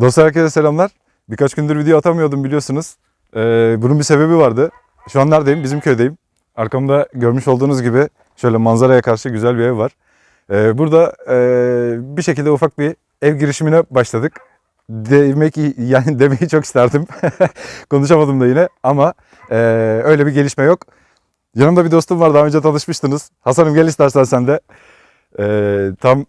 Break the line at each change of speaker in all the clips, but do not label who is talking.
Dostlar herkese selamlar. Birkaç gündür video atamıyordum biliyorsunuz. Ee, bunun bir sebebi vardı. Şu an neredeyim? Bizim köydeyim. Arkamda görmüş olduğunuz gibi şöyle manzaraya karşı güzel bir ev var. Ee, burada e, bir şekilde ufak bir ev girişimine başladık. Demek yani demeyi çok isterdim. Konuşamadım da yine ama e, öyle bir gelişme yok. Yanımda bir dostum var daha önce tanışmıştınız. Hasan'ım gel istersen sen de. Ee, tam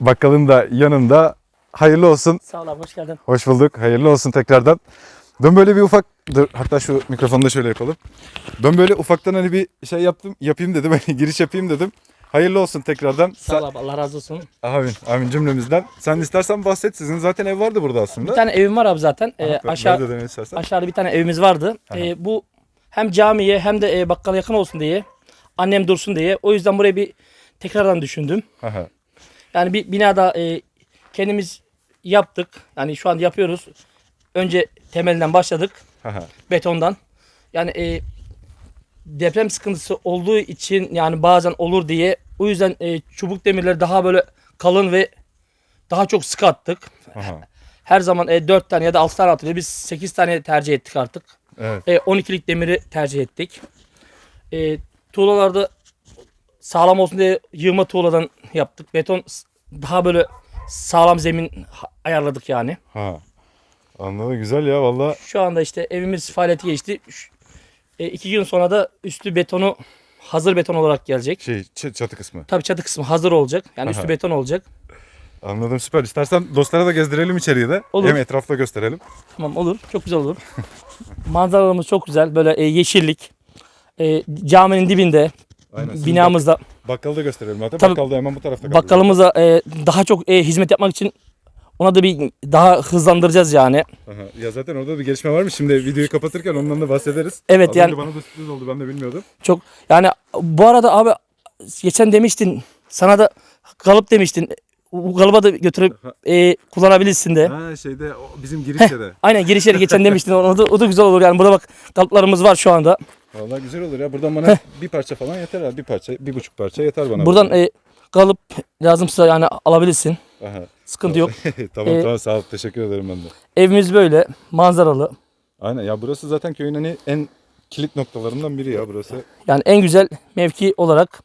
bakkalın da yanında. Hayırlı olsun.
Sağ ol abi hoş geldin.
Hoş bulduk. Hayırlı olsun tekrardan. Ben böyle bir ufak dur hatta şu mikrofonu da şöyle yapalım. Ben böyle ufaktan hani bir şey yaptım, yapayım dedim. Hani giriş yapayım dedim. Hayırlı olsun tekrardan.
Sağ ol abi Allah razı olsun.
Amin. Amin cümlemizden. Sen istersen bahset. Sizin zaten ev vardı burada aslında.
Bir tane evim var abi zaten. Ee,
Aha,
aşağı
demek istersen.
aşağıda bir tane evimiz vardı. Ee, bu hem camiye hem de e, bakkala yakın olsun diye. Annem dursun diye. O yüzden buraya bir tekrardan düşündüm.
Aha.
Yani bir binada e, kendimiz yaptık. Yani şu an yapıyoruz. Önce temelinden başladık. Betondan. Yani e, deprem sıkıntısı olduğu için yani bazen olur diye o yüzden e, çubuk demirleri daha böyle kalın ve daha çok sık attık.
Aha.
Her zaman e, 4 tane ya da 6 tane atılıyor. Biz 8 tane tercih ettik artık.
Evet.
E, 12'lik demiri tercih ettik. E, tuğlalarda sağlam olsun diye yığma tuğladan yaptık. Beton daha böyle sağlam zemin ayarladık yani.
Ha. Anladım. Güzel ya valla.
Şu anda işte evimiz faaliyeti geçti. Şu- E, iki gün sonra da üstü betonu hazır beton olarak gelecek.
Şey ç- çatı kısmı.
Tabii çatı kısmı hazır olacak. Yani üstü
Aha.
beton olacak.
Anladım süper. İstersen dostlara da gezdirelim içeriye de.
Olur.
Hem etrafta gösterelim.
Tamam olur. Çok güzel olur. Manzaralarımız çok güzel. Böyle e, yeşillik. E, caminin dibinde.
Aynen. Sizin
binamızda.
bak- bakkalı da gösterelim hatta.
Tabii.
Bakkal da hemen bu tarafta.
Bakkalımıza e, daha çok e, hizmet yapmak için ona da bir daha hızlandıracağız yani.
Aha. Ya zaten orada bir gelişme varmış. Şimdi videoyu kapatırken ondan da bahsederiz.
Evet,
Az
yani-
bana da sürpriz oldu ben de bilmiyordum.
Çok yani bu arada abi geçen demiştin sana da kalıp demiştin. Bu kalıba da götürüp e, kullanabilirsin de.
Ha şeyde o bizim girişte de.
Aynen girişleri geçen demiştin. O da, o da güzel olur yani. Burada bak kalıplarımız var şu anda.
Vallahi güzel olur ya. Buradan bana bir parça falan yeter abi. Bir parça, bir buçuk parça yeter bana.
Buradan e, kalıp lazımsa yani alabilirsin.
Aha.
Sıkıntı yok.
tamam
e,
tamam sağ ol. Teşekkür ederim ben de.
Evimiz böyle manzaralı.
Aynen ya burası zaten köyün hani en kilit noktalarından biri ya burası.
Yani en güzel mevki olarak.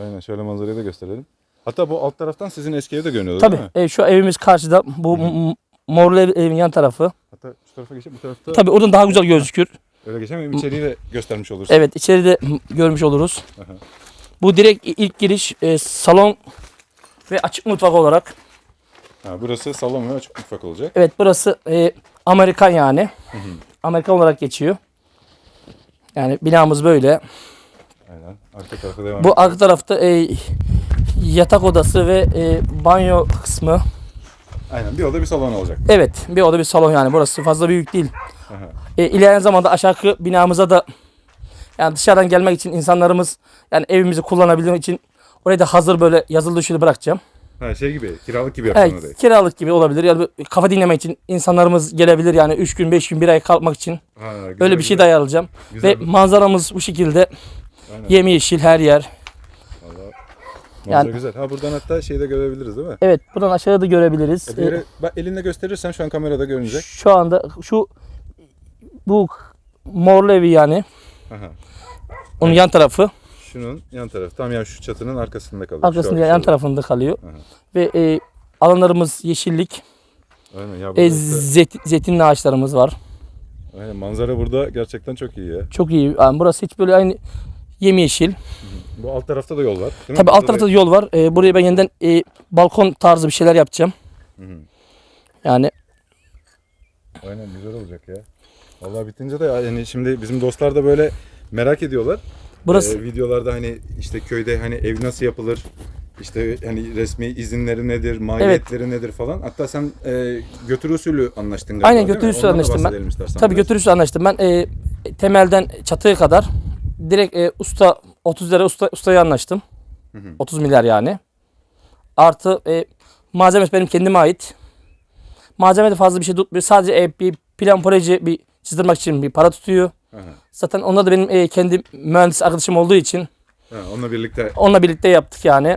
Aynen şöyle manzarayı da gösterelim. Hatta bu alt taraftan sizin eski ev de görünüyordu
Tabii
değil mi?
e, şu evimiz karşıda. Bu m- morlu ev- evin yan tarafı.
Hatta şu tarafa geçip bu tarafta
Tabii oradan daha güzel gözükür.
öyle geçemeyim. İçeriği de göstermiş olursun.
Evet içeride görmüş oluruz.
Aha.
Bu direkt i- ilk giriş e, salon ve açık mutfak olarak.
Ha, burası salon ve açık mutfak olacak.
Evet burası e, Amerikan yani. Amerikan olarak geçiyor. Yani binamız böyle.
Aynen. Arka tarafa devam
Bu arka tarafta e, yatak odası ve e, banyo kısmı.
Aynen bir oda bir salon olacak.
Evet bir oda bir salon yani burası fazla büyük değil.
Aha.
E, ilerleyen zamanda aşağı binamıza da yani dışarıdan gelmek için insanlarımız yani evimizi kullanabilmek için oraya da hazır böyle yazılı döşeli bırakacağım.
Ha şey gibi kiralık gibi yapacaksın
Evet,
orayı.
kiralık gibi olabilir. Yani bir kafa dinlemek için insanlarımız gelebilir yani 3 gün 5 gün 1 ay kalmak için
Ha, güzel,
öyle bir şey de
güzel.
ayarlayacağım.
Güzel
Ve
bir-
manzaramız bu şekilde
Aynen.
yemyeşil her yer. Yani-
güzel. Ha buradan hatta şeyi de görebiliriz değil mi?
Evet buradan aşağıda görebiliriz.
Ya bir yere, bak elinle gösterirsen şu an kamerada görünecek.
Şu anda şu bu morlu evi yani
Aha.
onun yan tarafı
Şunun yan tarafı. Tam yani şu çatının arkasında kalıyor.
arkasında yan
şurada.
tarafında kalıyor.
Aha.
Ve e, alanlarımız yeşillik.
Aynen ya
E,
burada işte-
zeyt- zeytinli ağaçlarımız var.
aynen, manzara burada gerçekten çok iyi ya.
Çok iyi. Yani burası hiç böyle aynı yemyeşil.
Bu alt tarafta da yol var. değil mi?
Tabii alt tarafta da yol var. E, buraya ben yeniden e, balkon tarzı bir şeyler yapacağım. Yani
Aynen güzel olacak ya. Vallahi bitince de yani şimdi bizim dostlar da böyle merak ediyorlar.
burası
Ee, videolarda hani işte köyde hani ev nasıl yapılır? İşte hani resmi izinleri nedir, maliyetleri nedir falan. Hatta sen e, götür usulü anlaştın galiba
Aynen,
değil mi?
götür usulü
Ondan da
anlaştım ben.
bahsedelim istersen
tabii
biraz.
götürüş anlaştım. Ben e, temelden çatıya kadar direkt e, usta 30 lira usta, ustaya anlaştım. 30 milyar yani. Artı e, malzemesi benim kendime ait. Malzeme de fazla bir şey tutmuyor. Sadece e, bir plan proje bir çizdirmek için bir para tutuyor.
Aha.
Zaten onda da benim e, kendi mühendis arkadaşım olduğu için
Ha, onunla birlikte
onunla birlikte yaptık yani.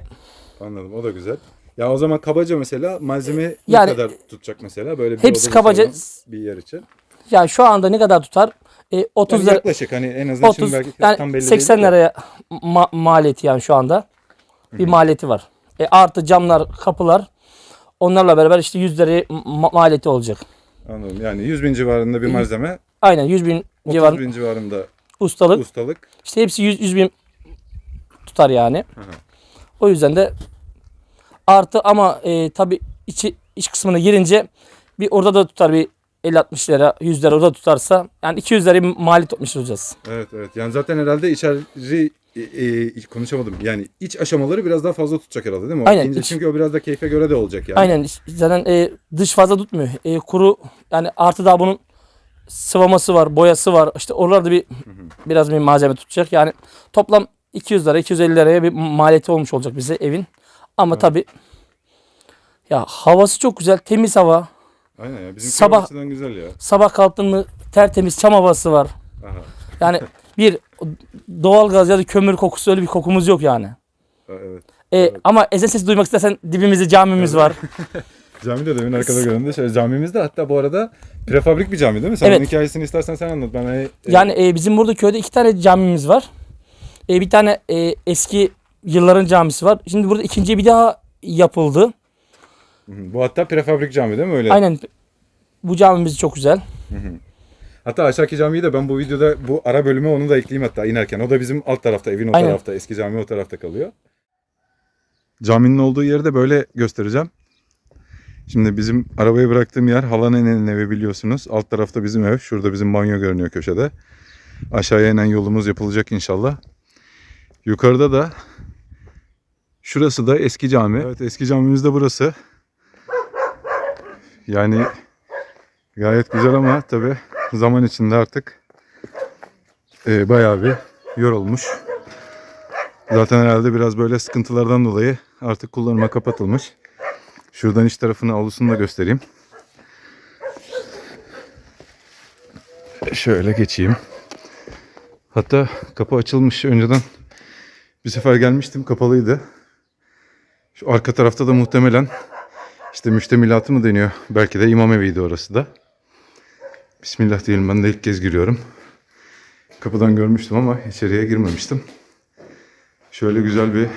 anladım. O da güzel. Ya o zaman kabaca mesela malzeme
Yani-
ne kadar tutacak mesela böyle bir
Hepsi kabaca-
bir yer için?
Ya şu anda ne kadar tutar? E, 30
Yani yaklaşık hani en azından
30
şimdi belki
yani
tam belli
80
değil de.
liraya ma- maliyeti yani şu anda. Bir maliyeti var. E, artı camlar, kapılar onlarla beraber işte 100 liraya ma- maliyeti olacak.
Anladım. Yani 100 bin civarında bir malzeme,
Aynen 100 bin
30
civarı
bin civarında
ustalık.
ustalık.
İşte hepsi 100, 100 bin tutar yani.
hı.
O yüzden de artı ama e, tabi içi iç kısmına girince bir orada da tutar bir 50-60 lira 100 lira orada tutarsa yani 200 lira maliyet tutmuş olacağız.
Evet evet. Yani zaten herhalde içeri e, e, konuşamadım. Yani iç aşamaları biraz daha fazla tutacak herhalde değil mi? O
Aynen,
ince
iç-
çünkü o biraz da keyfe göre de olacak yani.
Aynen zaten e, dış fazla tutmuyor. E, kuru yani artı daha bunun sıvaması var, boyası var. İşte oralarda bir biraz bir malzeme tutacak. Yani toplam 200 lira, 250 liraya bir maliyeti olmuş olacak bize evin. Ama tabi ya havası çok güzel, temiz hava.
Aynen ya. Bizim
Sabah-
açıdan güzel ya.
Sabah kalktın mı tertemiz çam havası var.
Aha.
Yani bir doğal gaz ya da kömür kokusu öyle bir kokumuz yok yani.
Evet.
E, Ama ezan sesi duymak istersen dibimizde camimiz var.
Cami de demin arkada göründü. Şöyle camimiz de hatta bu arada prefabrik bir cami değil mi? Sen
Evet.
hikayesini istersen sen anlat. Ben hani, e,
Yani e, bizim burada köyde iki tane camimiz var. E, bir tane e, eski yılların camisi var. Şimdi burada ikinci bir daha yapıldı.
Bu hatta prefabrik cami değil mi öyle?
Aynen bu camimiz çok güzel.
Hatta aşağıki camiyi de ben bu videoda bu ara bölüme onu da ekleyeyim hatta inerken. O da bizim alt tarafta, evin o
Aynen.
tarafta. Eski cami o tarafta kalıyor. Caminin olduğu yeri de böyle göstereceğim. Şimdi bizim arabayı bıraktığım yer halanın evi biliyorsunuz. Alt tarafta bizim ev. Şurada bizim banyo görünüyor köşede. Aşağıya inen yolumuz yapılacak inşallah. Yukarıda da şurası da eski cami. Evet eski camimiz de burası. Yani gayet güzel ama tabi zaman içinde artık e, bayağı bir yorulmuş. Zaten herhalde biraz böyle sıkıntılardan dolayı artık kullanıma kapatılmış. Şuradan iç tarafını avlusunu da göstereyim. Şöyle geçeyim. Hatta kapı açılmış önceden. Bir sefer gelmiştim kapalıydı. Şu arka tarafta da muhtemelen işte müştemilatı mı deniyor? Belki de imam eviydi orası da. Bismillah diyelim ben de ilk kez giriyorum. Kapıdan görmüştüm ama içeriye girmemiştim. Şöyle güzel bir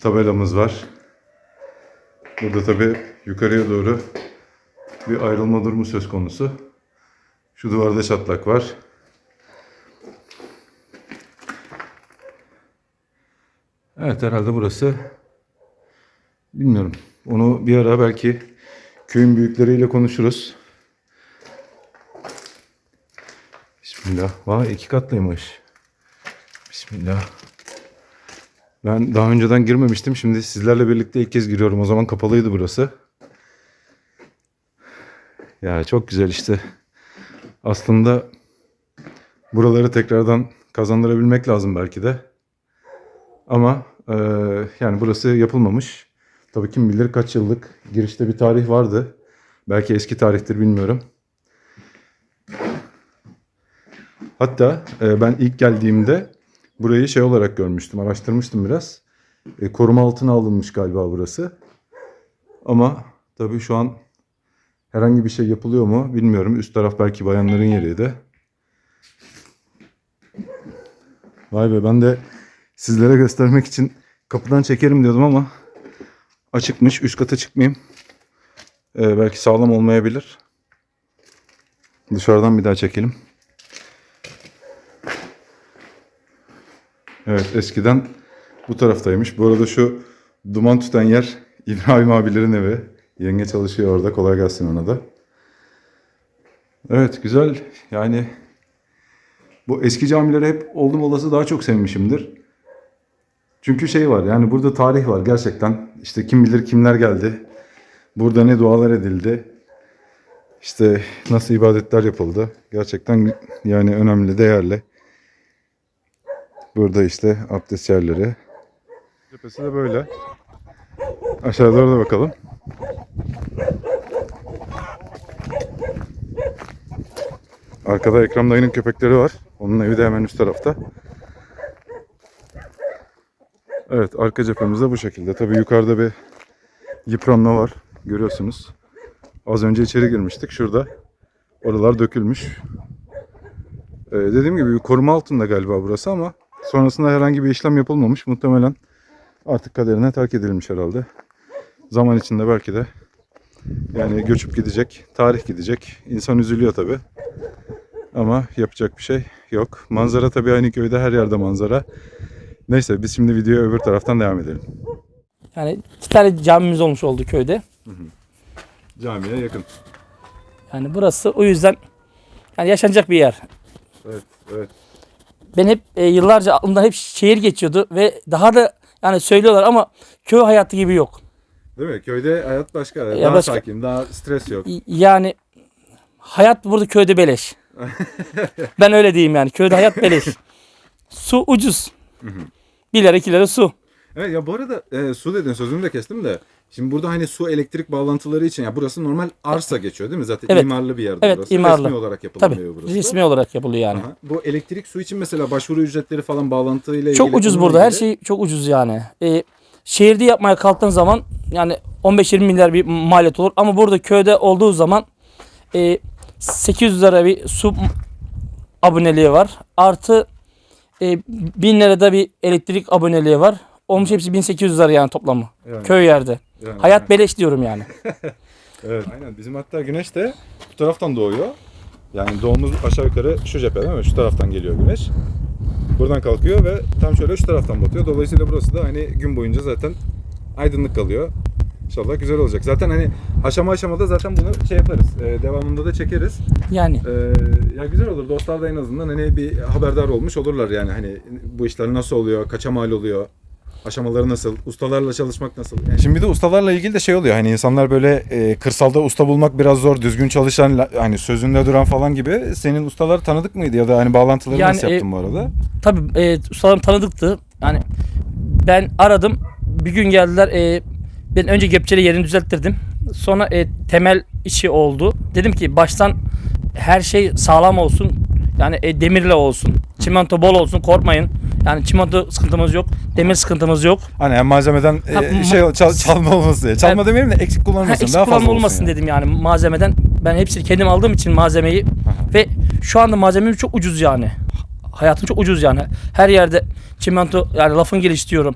tabelamız var. Burada tabi yukarıya doğru bir ayrılma durumu söz konusu. Şu duvarda çatlak var. Evet herhalde burası bilmiyorum. Onu bir ara belki köyün büyükleriyle konuşuruz. Bismillah. Vay iki katlıymış. Bismillah. Ben daha önceden girmemiştim. Şimdi sizlerle birlikte ilk kez giriyorum. O zaman kapalıydı burası. Ya çok güzel işte. Aslında buraları tekrardan kazandırabilmek lazım belki de. Ama eee, yani burası yapılmamış. Tabii kim bilir kaç yıllık girişte bir tarih vardı. Belki eski tarihtir bilmiyorum. Hatta e, ben ilk geldiğimde burayı şey olarak görmüştüm, araştırmıştım biraz. E, koruma altına alınmış galiba burası. Ama tabii şu an herhangi bir şey yapılıyor mu bilmiyorum. Üst taraf belki bayanların yeriydi. Vay be ben de sizlere göstermek için kapıdan çekerim diyordum ama açıkmış. Üst kata çıkmayayım. E, belki sağlam olmayabilir. Dışarıdan bir daha çekelim. Evet eskiden bu taraftaymış. Bu arada şu duman tutan yer İbrahim abilerin evi. Yenge çalışıyor orada. Kolay gelsin ona da. Evet güzel. Yani bu eski camileri hep oldum olası daha çok sevmişimdir. Çünkü şey var yani burada tarih var gerçekten. İşte kim bilir kimler geldi. Burada ne dualar edildi. İşte nasıl ibadetler yapıldı. Gerçekten yani önemli, değerli. Burada işte abdest yerleri. Cephesi de böyle. Aşağı doğru da bakalım. Arkada Ekrem dayının köpekleri var. Onun evi de hemen üst tarafta. Evet arka cephemiz de bu şekilde. Tabii yukarıda bir yıpranma var. Görüyorsunuz. Az önce içeri girmiştik. Şurada. Oralar dökülmüş. Ee, dediğim gibi koruma altında galiba burası ama sonrasında herhangi bir işlem yapılmamış. Muhtemelen artık kaderine terk edilmiş herhalde. Zaman içinde belki de yani göçüp gidecek, tarih gidecek. İnsan üzülüyor tabi. Ama yapacak bir şey yok. Manzara tabii aynı köyde her yerde manzara. Neyse biz şimdi videoya öbür taraftan devam edelim.
Yani iki tane camimiz olmuş oldu köyde.
Camiye yakın.
Yani burası o yüzden yani yaşanacak bir yer.
Evet, evet.
Ben hep e, yıllarca aklımdan hep şehir geçiyordu ve daha da yani söylüyorlar ama köy hayatı gibi yok.
Değil mi? Köyde hayat başka.
Ya
daha
başka-
sakin, daha stres yok.
Yani hayat burada köyde beleş. ben öyle diyeyim yani. Köyde hayat beleş. su ucuz. Bir lira iki lira su.
Evet ya bu arada e, su dedin sözünü de kestim de. Şimdi burada hani su elektrik bağlantıları için ya burası normal arsa geçiyor değil mi? Zaten
Evet.
imarlı bir yerde
Evet,
burası.
imarlı.
Resmi olarak
Tabii
yapılamıyor burası.
resmi olarak yapılıyor yani.
Aha. Bu elektrik su için mesela başvuru ücretleri falan bağlantıyla ilgili.
Çok ucuz burada. Her
ilgili-
şey çok ucuz yani. Ee, şehirde yapmaya kalktığın zaman yani 15-20 milyar bir maliyet olur. Ama burada köyde olduğu zaman e, 800 lira bir su aboneliği var. Artı e, 1000 lirada bir elektrik aboneliği var. Olmuş hepsi 1800 lira yani toplamı.
Yani,
Köy yerde.
yani,
Hayat beleş diyorum yani.
Evet. Aynen. Bizim hatta güneş de bu taraftan doğuyor. Yani doğumuz aşağı yukarı şu cephe değil mi? Şu taraftan geliyor güneş. Buradan kalkıyor ve tam şöyle şu taraftan batıyor. Dolayısıyla burası da hani gün boyunca zaten aydınlık kalıyor. İnşallah güzel olacak. Zaten hani aşama aşamada zaten bunu şey yaparız. Ee, devamında da çekeriz.
Yani
Ee, ya güzel olur. Dostlar da en azından hani bir haberdar olmuş olurlar yani. Hani bu işler nasıl oluyor, kaça mal oluyor, aşamaları nasıl, ustalarla çalışmak nasıl? Şimdi bir de ustalarla ilgili de şey oluyor. Hani insanlar böyle e, kırsalda usta bulmak biraz zor. Düzgün çalışan, hani sözünde duran falan gibi. Senin ustalar tanıdık mıydı ya da hani bağlantıları
Yani,
nasıl yaptın
e,
bu arada?
tabii e, ustalarım tanıdıktı. Yani ben aradım. Bir gün geldiler. E, ben önce kepçeli yerini düzelttirdim. Sonra e, temel işi oldu. Dedim ki baştan her şey sağlam olsun. Yani e, demirle olsun. Çimento bol olsun. Korkmayın. Yani çimento sıkıntımız yok. Demir sıkıntımız yok.
Hani hem malzemeden e,
Ha, ma-
şey çal- çalma olmasın diye. Çalma demeyelim de eksik
Ha,
kullanılmasın.
eksik
daha fazla
kullanma olmasın
yani.
dedim yani malzemeden. Ben hepsini kendim aldığım için malzemeyi ve şu anda malzemem çok ucuz yani. Hayatım çok ucuz yani. Her yerde çimento yani lafın gelişi diyorum.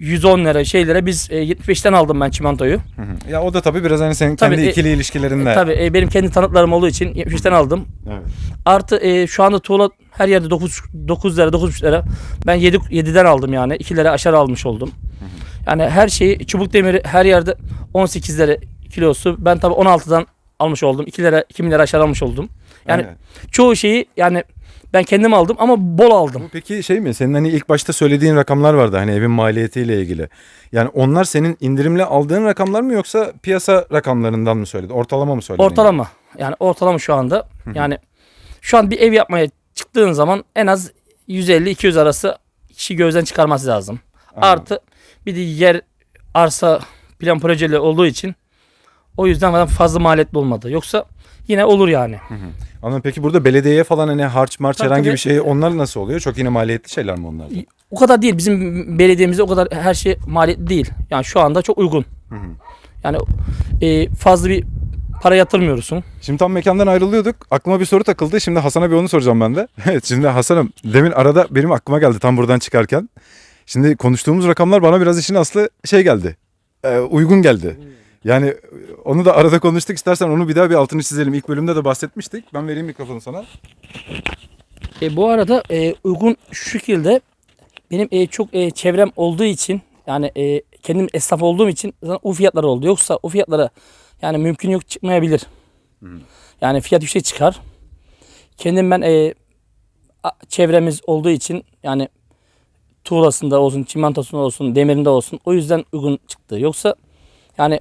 110 lira şeylere biz e, 75'ten aldım ben çimentoyu.
Hı hı. Ya o da tabii biraz hani senin
Tabii,
kendi
e,
ikili ilişkilerinde.
Tabii e, benim kendi tanıtlarım olduğu için 75'ten aldım.
Evet.
Artı e, şu anda tuğla her yerde 9 9 lira 9,5 lira. Ben 7 7'den aldım yani. 2 lira aşağı almış oldum. Yani her şeyi çubuk demiri her yerde 18 lira kilosu. Ben tabii 16'dan almış oldum. 2 lira 2 milyar aşağı almış oldum. Yani
Aynen.
çoğu şeyi yani ben kendim aldım ama bol aldım.
Peki şey mi? Senin hani ilk başta söylediğin rakamlar vardı hani evin maliyetiyle ilgili. Yani onlar senin indirimle aldığın rakamlar mı yoksa piyasa rakamlarından mı söyledi? Ortalama mı söyledin?
Ortalama. Yani ortalama şu anda. Yani şu an bir ev yapmaya çıktığın zaman en az 150-200 arası kişi gözden çıkarması lazım.
Anladım.
Artı bir de yer arsa plan projeli olduğu için o yüzden falan fazla maliyetli olmadı. Yoksa yine olur yani.
Ama peki burada belediyeye falan hani harç març
Tabii,
herhangi
tabii.
bir şey onlar nasıl oluyor? Çok yine maliyetli şeyler mi onlar? da?
O kadar değil. Bizim belediyemizde o kadar her şey maliyetli değil. Yani şu anda çok uygun.
hı.
Yani e, fazla bir para yatırmıyorsun.
Şimdi tam mekandan ayrılıyorduk. Aklıma bir soru takıldı. Şimdi Hasan'a bir onu soracağım ben de. Evet şimdi Hasan'ım demin arada benim aklıma geldi tam buradan çıkarken. Şimdi konuştuğumuz rakamlar bana biraz işin aslı şey geldi. Ee, uygun geldi. Yani onu da arada konuştuk. İstersen onu bir daha bir altını çizelim. İlk bölümde de bahsetmiştik. Ben vereyim mikrofonu sana.
E, bu arada e, uygun şu şekilde benim e, çok e, çevrem olduğu için yani e, kendim esnaf olduğum için zaten o fiyatlar oldu. Yoksa o fiyatlara yani mümkün yok çıkmayabilir. Yani fiyat yüksek çıkar. Kendim ben e, çevremiz olduğu için yani tuğlasında olsun, çimentosunda olsun, demirinde olsun o yüzden uygun çıktı. Yoksa yani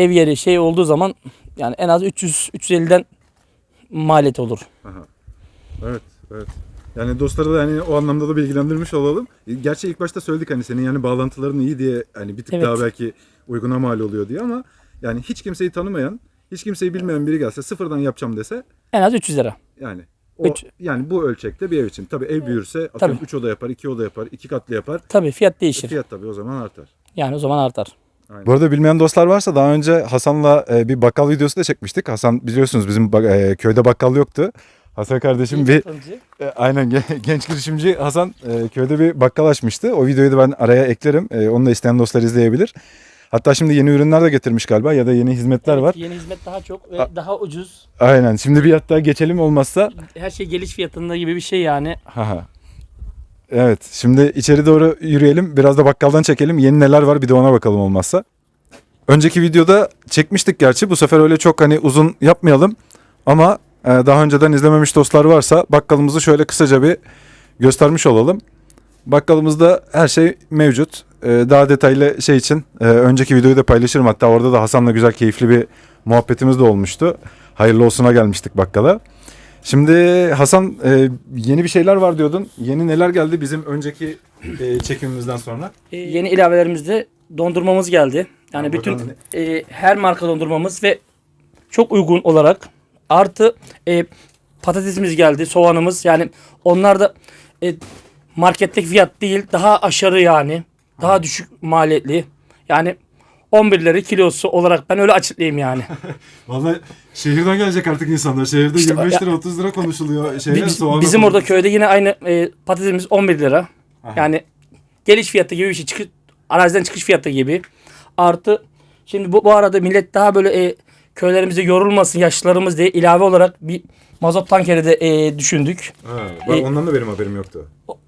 ev yeri şey olduğu zaman yani en az 300 350'den maliyet olur.
Evet, evet. Yani dostları da hani o anlamda da bilgilendirmiş olalım. Gerçi ilk başta söyledik hani senin yani bağlantıların iyi diye hani bir tık
Evet.
daha belki uyguna mal oluyor diye ama yani hiç kimseyi tanımayan, hiç kimseyi bilmeyen biri gelse sıfırdan yapacağım dese
En az 300 lira.
yani o,
Üç.
yani bu ölçekte bir ev için. Tabii ev büyürse atıyorum
Tabii.
3 oda yapar, 2 oda yapar, 2 katlı yapar.
Tabii fiyat değişir.
Fiyat tabii o zaman artar.
Yani o zaman artar.
Aynen.
Bu arada bilmeyen dostlar varsa daha önce Hasan'la e, bir bakkal videosu da çekmiştik. Hasan biliyorsunuz bizim bak- e, köyde bakkal yoktu. Hasan kardeşim bir e, aynen gen- genç girişimci Hasan e, köyde bir bakkal açmıştı. O videoyu da ben araya eklerim. E, onu da isteyen dostlar izleyebilir. Hatta şimdi yeni ürünler de getirmiş galiba ya da yeni hizmetler var.
Yeni hizmet daha çok ve
A-
daha ucuz.
Aynen. Şimdi bir hatta geçelim olmazsa.
Her şey geliş fiyatında gibi bir şey yani.
Haha. Evet. Şimdi içeri doğru yürüyelim. Biraz da bakkaldan çekelim. Yeni neler var bir de ona bakalım olmazsa. Önceki videoda çekmiştik gerçi. Bu sefer öyle çok hani uzun yapmayalım. Ama e, daha önceden izlememiş dostlar varsa bakkalımızı şöyle kısaca bir göstermiş olalım. Bakkalımızda her şey mevcut. E, daha detaylı şey için e, önceki videoyu da paylaşırım. Hatta orada da Hasan'la güzel keyifli bir muhabbetimiz de olmuştu. Hayırlı olsuna gelmiştik bakkala. Şimdi Hasan e, yeni bir şeyler var diyordun. Yeni neler geldi bizim önceki e, çekimimizden sonra?
yeni ilavelerimizde dondurmamız geldi. Yani
Ha,
bütün
bakalım.
e, her marka dondurmamız ve çok uygun olarak artı e, patatesimiz geldi, soğanımız yani onlar da e, marketteki fiyat değil daha aşırı yani daha düşük maliyetli yani 11 lira kilosu olarak ben öyle açıklayayım yani.
Vallahi şehirden gelecek artık insanlar. Şehirde
İşte
25
ya-
lira 30 lira konuşuluyor. Şeyler,
Biz- bizim orada köyde yine aynı e, patatesimiz 11 lira.
Aha.
Yani geliş fiyatı gibi bir şey. Çıkış, araziden çıkış fiyatı gibi. Artı şimdi bu, bu arada millet daha böyle e, köylerimize yorulmasın yaşlılarımız diye ilave olarak bir mazot tankeri de e, düşündük.
Ha, bak
E,
ondan da benim haberim yoktu.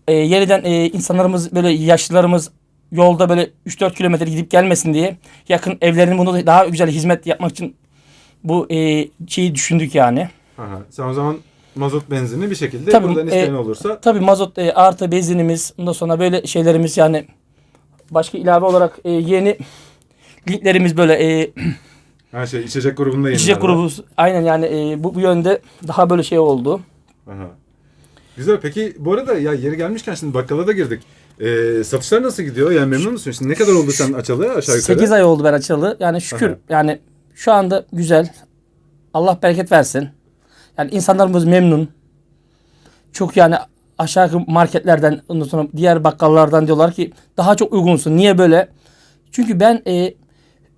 E, yeniden e, insanlarımız böyle yaşlılarımız yolda böyle 3-4 kilometre gidip gelmesin diye yakın evlerinin bunu da daha güzel hizmet yapmak için bu e, şeyi düşündük yani.
Aha, sen o zaman mazot benzinli bir şekilde
Tabii,
buradan
e,
isteyen olursa
Tabii mazot e, artı benzinimiz ondan sonra böyle şeylerimiz yani başka ilave olarak e, yeni linklerimiz böyle e,
her şey içecek grubunda yeniler
içecek grubu aynen yani e, bu, bu yönde daha böyle şey oldu.
Aha. Güzel. Peki bu arada ya yeri gelmişken şimdi bakkala da girdik. Ee, satışlar nasıl gidiyor? Yani memnun musun? Şimdi ne kadar oldu sen açalı aşağı yukarı?
8 ay oldu ben açalı. Yani şükür
Aha.
yani şu anda güzel. Allah bereket versin. Yani insanlarımız memnun. Çok yani aşağı yukarı marketlerden ondan sonra diğer bakkallardan diyorlar ki daha çok uygunsun. Niye böyle? Çünkü ben e,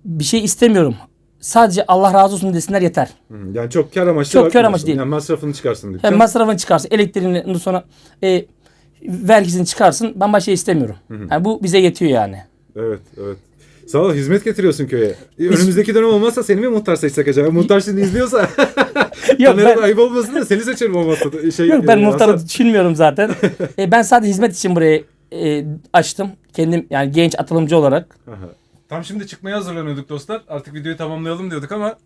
bir şey istemiyorum. Sadece Allah razı olsun desinler yeter.
Hı, Yani çok kar amaçlı
Çok kar
bakmıyorsun.
amaçlı değil.
Yani masrafını çıkarsın diye.
Hem masrafını çıkarsın, elektriğini ondan sonra e, vergisini çıkarsın. Ben başka şey istemiyorum. Yani bu bize yetiyor yani.
Evet, evet. Sağ ol, hizmet getiriyorsun köye. Önümüzdeki dönem olmazsa seni mi muhtar seçsek acaba? Muhtar şimdi izliyorsa
Yok ben,
ayıp olmasın da seni seçerim olmazsa. Şey,
yok, ben
e,
muhtarı
Hasan.
düşünmüyorum zaten. E, ben sadece hizmet için burayı e, açtım. Kendim yani genç atılımcı olarak.
Aha. Tam şimdi çıkmaya hazırlanıyorduk dostlar. Artık videoyu tamamlayalım diyorduk ama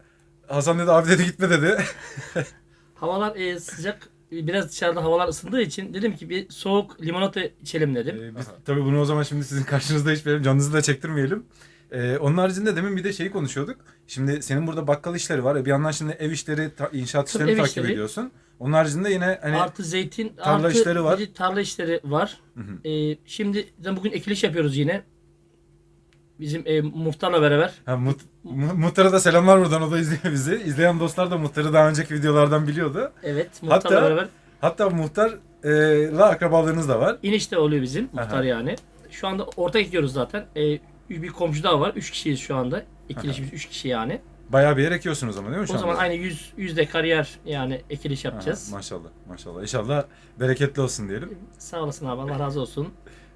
Hasan dedi abi dedi gitme dedi.
Havalar e, sıcak. Biraz dışarıda havalar ısındığı için dedim ki bir soğuk limonata içelim dedim.
Ee, biz tabii bunu o zaman şimdi sizin karşınızda hiç benim canınızı da çektirmeyelim. Ee, onun haricinde demin bir de şeyi konuşuyorduk. Şimdi senin burada bakkal işleri var. E, Bir yandan şimdi ev işleri, ta- inşaat
Tabii,
işlerini
ev
takip
işleri.
ediyorsun. Onun haricinde yine hani
artı zeytin,
tarla
artı
işleri var.
bir de tarla işleri var. E, şimdi zaten bugün ekiliş yapıyoruz yine. Bizim e, muhtarla beraber.
ha, Mut, Mu- Muhtar'a da selamlar buradan. O da izliyor bizi. İzleyen dostlar da Muhtar'ı daha önceki videolardan biliyordu.
Evet, muhtarla
Hatta-
beraber.
Hatta Muhtar'la akrabalığınız da var.
İniş de oluyor bizim muhtar
Aha.
yani. Şu anda ortak ekiyoruz zaten. E, bir komşu daha var. Üç kişiyiz şu anda. Ekilişimiz üç kişi yani.
Bayağı bir yer ekiyorsunuz ama değil mi şu
O zaman
anda?
aynı yüz yüzde kariyer yani ekiliş
Aha,
yapacağız.
maşallah maşallah. İnşallah bereketli olsun diyelim.
Sağ olasın abi Allah razı olsun.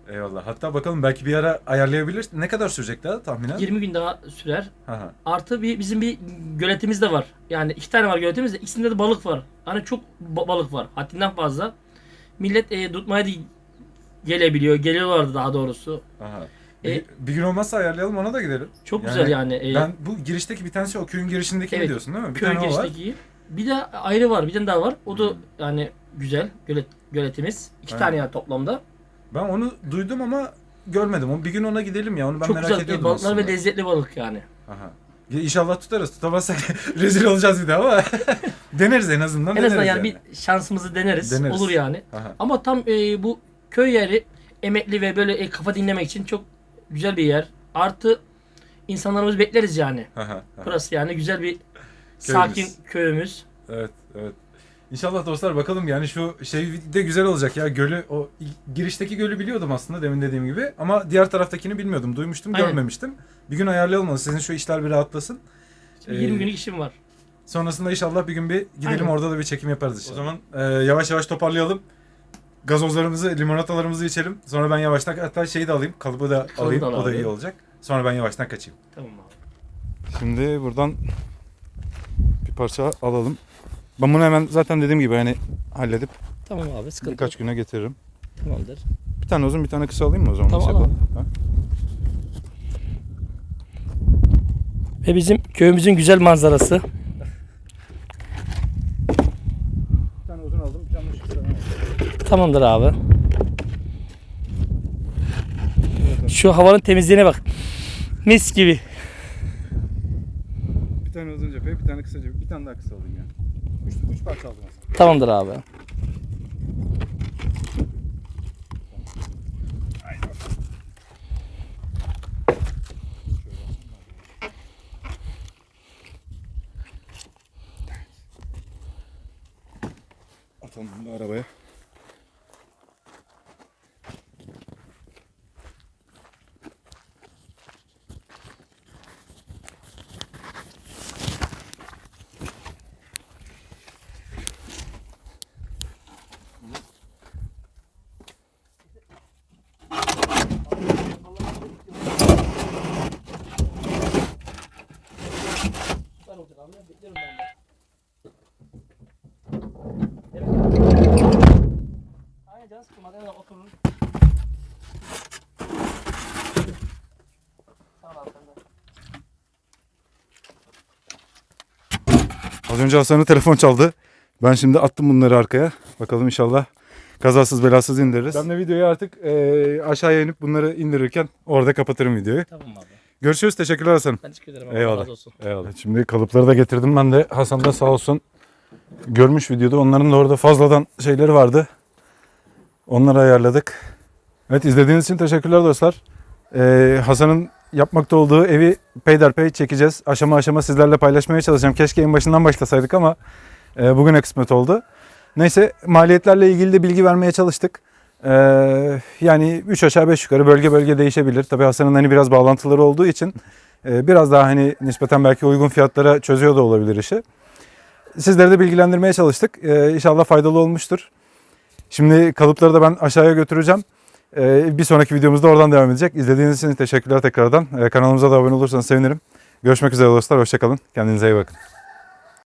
Eyvallah. Hatta bakalım belki bir ara ayarlayabilir. Ne kadar sürecek daha tahminen?
20 gün daha sürer.
Aha.
Artı bir bizim bir göletimiz de var. Yani iki tane var göletimiz de ikisinde de balık var. Hani çok ba- balık var. Haddinden fazla. Millet e, tutmaya da gelebiliyor. Geliyorlardı daha doğrusu.
Aha.
E-
bir, bir gün olmazsa ayarlayalım ona da gidelim.
Çok
Yani
güzel yani. E,
Ben bu girişteki bir tanesi o köyün girişindeki
Evet,
diyorsun değil mi? Bir
köy
tane o var.
girişteki. Bir de ayrı var. Bir tane daha var. O da
Hmm.
yani güzel gölet, göletimiz. İki
Aynen.
tane yani toplamda.
Ben onu duydum ama görmedim. O bir gün ona gidelim ya. Onu ben
çok
merak
güzel
ediyordum
balıklar
aslında.
ve lezzetli balık yani.
Aha. Ya inşallah tutarız. Tutamazsak rezil olacağız bir daha ama deneriz en azından.
En
deneriz
azından yani, bir şansımızı deneriz.
Deneriz.
Olur yani.
Aha.
Ama tam e, bu köy yeri emekli ve böyle e, kafa dinlemek için çok güzel bir yer. Artı insanlarımızı bekleriz yani.
Aha, aha.
Burası yani güzel bir sakin köyümüz.
Evet, evet. İnşallah dostlar bakalım yani şu şey de güzel olacak ya gölü o girişteki gölü biliyordum aslında demin dediğim gibi ama diğer taraftakini bilmiyordum duymuştum
Aynen.
görmemiştim Bir gün ayarlayalım onu. Sizin şu işler bir rahatlasın. Ee,
20 günlük işim var.
Sonrasında inşallah bir gün bir gidelim
Aynen.
orada da bir çekim yaparız. O zaman e, yavaş yavaş toparlayalım. Gazozlarımızı, limonatalarımızı içelim. Sonra ben yavaştan hatta şeyi de alayım. Kalıbı da
Kalıbı
alayım.
da
o da iyi olacak. Sonra ben yavaştan kaçayım.
Tamam abi.
Şimdi buradan bir parça alalım. Ben bunu hemen zaten dediğim gibi hani halledip
Tamam abi sıkıntı
birkaç güne getiririm.
yok. Tamamdır.
Bir tane uzun bir tane kısa alayım mı o zaman?
Tamam,
Nasıl
al
yapalım? Ha?
Ve bizim köyümüzün güzel manzarası.
Bir tane uzun aldım, bir tane de şu kısa.
Tamamdır abi. Şu havanın temizliğine bak. Mis gibi.
Bir tane uzun cephe, bir tane kısa cephe, bir tane daha kısa alayım ya. Üç, üç parça aldım.
Tamamdır abi.
Atalım bunu da arabaya.
Aynen canı sıkılmadı. Hemen oturun. Sağ ol abi sen de.
Az önce Hasan'ın telefon çaldı. Ben şimdi attım bunları arkaya. Bakalım inşallah kazasız belasız indiririz. Ben de videoyu artık e, aşağıya inip bunları indirirken orada kapatırım videoyu.
Tamam abi.
Görüşürüz. Teşekkürler Hasan.
Ben teşekkür ederim abi.
Eyvallah.
Allah razı olsun.
Eyvallah. Şimdi kalıpları da getirdim ben de. Hasan da sağ olsun görmüş videoda. Onların da orada fazladan şeyleri vardı. Onları ayarladık. Evet izlediğiniz için teşekkürler dostlar. Ee, Hasan'ın yapmakta olduğu evi peyderpey çekeceğiz. Aşama aşama sizlerle paylaşmaya çalışacağım. Keşke en başından başlasaydık ama e, bugüne kısmet oldu. Neyse maliyetlerle ilgili de bilgi vermeye çalıştık. Ee, yani 3 aşağı 5 yukarı bölge bölge değişebilir. Tabii Hasan'ın hani biraz bağlantıları olduğu için e, biraz daha hani nispeten belki uygun fiyatlara çözüyor da olabilir işi. Sizleri de bilgilendirmeye çalıştık. Ee, inşallah faydalı olmuştur. Şimdi kalıpları da ben aşağıya götüreceğim. Ee, bir sonraki videomuzda oradan devam edecek. İzlediğiniz için teşekkürler tekrardan. Ee, kanalımıza da abone olursanız sevinirim. Görüşmek üzere dostlar. Hoşçakalın. Kendinize iyi bakın.